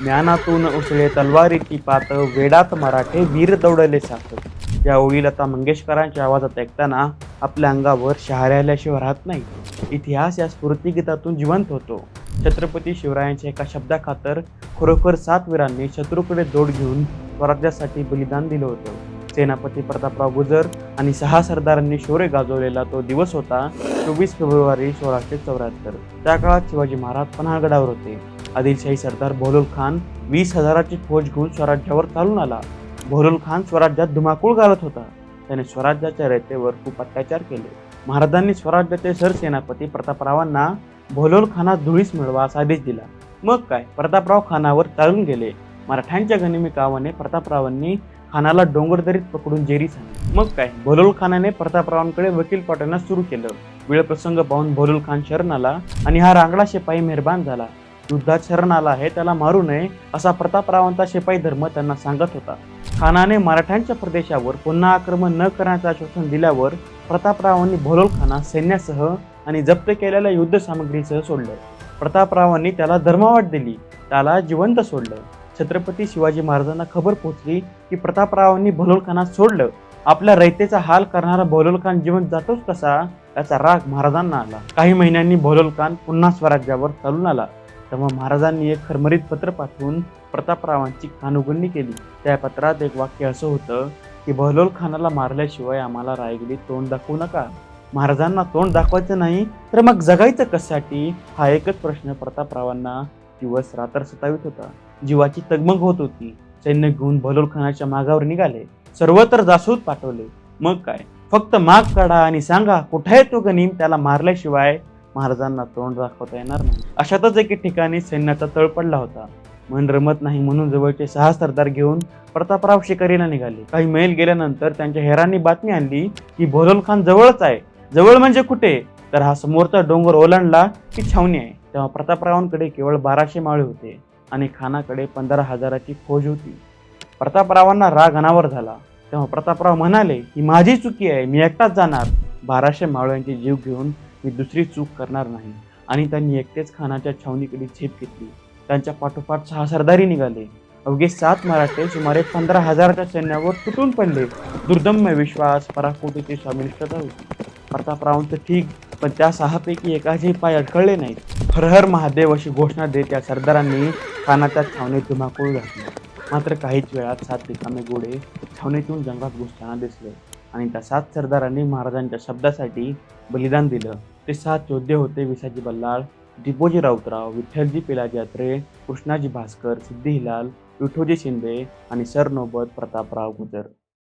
ज्ञानातून उसळे तलवारीची पात वेडात मराठे वीर दौडले सात या ओळी लता मंगेशकरांच्या आवाजात ऐकताना आपल्या अंगावर शहाऱ्याल्याशिवाय राहत नाही. इतिहास या स्फूर्तिगीतातून जिवंत होतो. छत्रपती शिवरायांच्या एका शब्दाखातर खरोखर सात वीरांनी शत्रूकडे दोड घेऊन स्वराज्यासाठी बलिदान दिलं होतं. सेनापती प्रतापराव गुजर आणि सहा सरदारांनी शौर्य गाजवलेला तो दिवस होता चोवीस फेब्रुवारी सोळाशे चौऱ्याहत्तर. त्या काळात शिवाजी महाराज पन्हाळगडावर होते. आदिलशाही सरदार बहलोल खान वीस हजाराची फौज घेऊन स्वराज्यावर चालून आला. बहलोल खान स्वराज्यात धुमाकूळ घालत होता. त्याने स्वराज्याच्या रयतेवर खूप अत्याचार केले. महाराजांनी स्वराज्याचे सरसेनापती प्रतापरावांना बहलोल खानात धुळीस मिळवा असा आदेश दिला. मग काय? प्रतापराव खानावर चालून गेले. मराठ्यांच्या गनिमी कावाने प्रतापरावांनी खानाला डोंगरदरीत पकडून जेरी झाली मग काय? बहलोल खानाने प्रतापरावांकडे वकील पाठवण्यास सुरू केलं. वेळ प्रसंग पाहून बहलोल खान शरण आला आणि हा रांगडा शिपाई मेहरबान झाला. युद्धात शरण आला आहे त्याला मारू नये असा प्रतापरावांचा शिपाई धर्म त्यांना सांगत होता. खानाने मराठ्यांच्या प्रदेशावर पुन्हा आक्रमण न करण्याचं आश्वासन दिल्यावर प्रतापरावांनी भोलोल खाना सैन्यासह आणि जप्त केलेल्या युद्ध सामग्रीसह सोडलं. प्रतापरावांनी त्याला धर्मवाट दिली त्याला जिवंत सोडलं. छत्रपती शिवाजी महाराजांना खबर पोहोचली की प्रतापरावांनी भोलोल खाना सोडलं. आपल्या रयतेचा हाल करणारा भोलोल खान जिवंत जातोच कसा याचा राग महाराजांना आला. काही महिन्यांनी भोलोल खान पुन्हा स्वराज्यावर चालून आला. तेव्हा महाराजांनी एक खरमरीत पत्र पाठवून प्रतापरावांची खानउघडणी केली. त्या पत्रात एक वाक्य असं होतं की बहलोल खानाला मारल्याशिवाय आम्हाला रायगडीत तोंड दाखवू नका. महाराजांना तोंड दाखवायचं नाही तर मग जगायचं कशासाठी? हा एकच प्रश्न प्रतापरावांना दिवस रात्र सतावित होता. जीवाची तगमग होत होती. सैन्य घेऊन बहलोल खानाच्या मागावर निघाले. सर्वत्र जासूद पाठवले. मग काय? फक्त माग काढा आणि सांगा कुठे तो गनीम? त्याला मारल्याशिवाय महाराजांना तोंड दाखवता येणार नाही. अशातच एके ठिकाणी सैन्याचा तळ पडला होता. मन रमत नाही म्हणून जवळचे सहा सरदार घेऊन प्रतापराव शिकारीला निघाले. काही मैल गेल्यानंतर त्यांच्या हेरांनी बातमी आणली की भोलोल खान जवळच आहे. जवळ म्हणजे कुठे? तर हा समोरचा डोंगर ओलांडला की छावणी आहे. तेव्हा प्रतापरावांकडे केवळ बाराशे माळे होते आणि खानाकडे पंधरा हजाराची फौज होती. प्रतापरावांना राग अनावर झाला. तेव्हा प्रतापराव म्हणाले ही माझी चुकी आहे. मी एकटाच जाणार. बाराशे मावळ्यांचे जीव घेऊन मी दुसरी चूक करणार नाही. आणि त्यांनी एकटेच खानाच्या छावणीकडे झेप घेतली. त्यांच्या पाठोपाठ सहा सरदारी निघाले. अवघे सात मराठे सुमारे पंधरा हजाराच्या सैन्यावर तुटून पडले. दुर्दम्य विश्वास पराकोटीची स्वामिनिष्ठता होती प्रतापरावांचं ठीक पण त्या सहापैकी एकाचे पाय अडकळले नाहीत. हर हर महादेव अशी घोषणा देत त्या सरदारांनी खानाच्या छावणीत धुमाकूळ घातली. मात्र काहीच वेळात सात रिकामे घोडे छावणीतून जंगलात घुसताना दिसले. आणि त्या सात सरदारांनी महाराजांच्या शब्दासाठी बलिदान दिलं. ते सात योद्धे होते विसाजी बल्लाळ दिपोजी राऊतराव विठ्ठलजी पिलाजी अत्रे कृष्णाजी भास्कर सिद्धी हिलाल विठोजी शिंदे आणि सरनोबत प्रतापराव गुजर.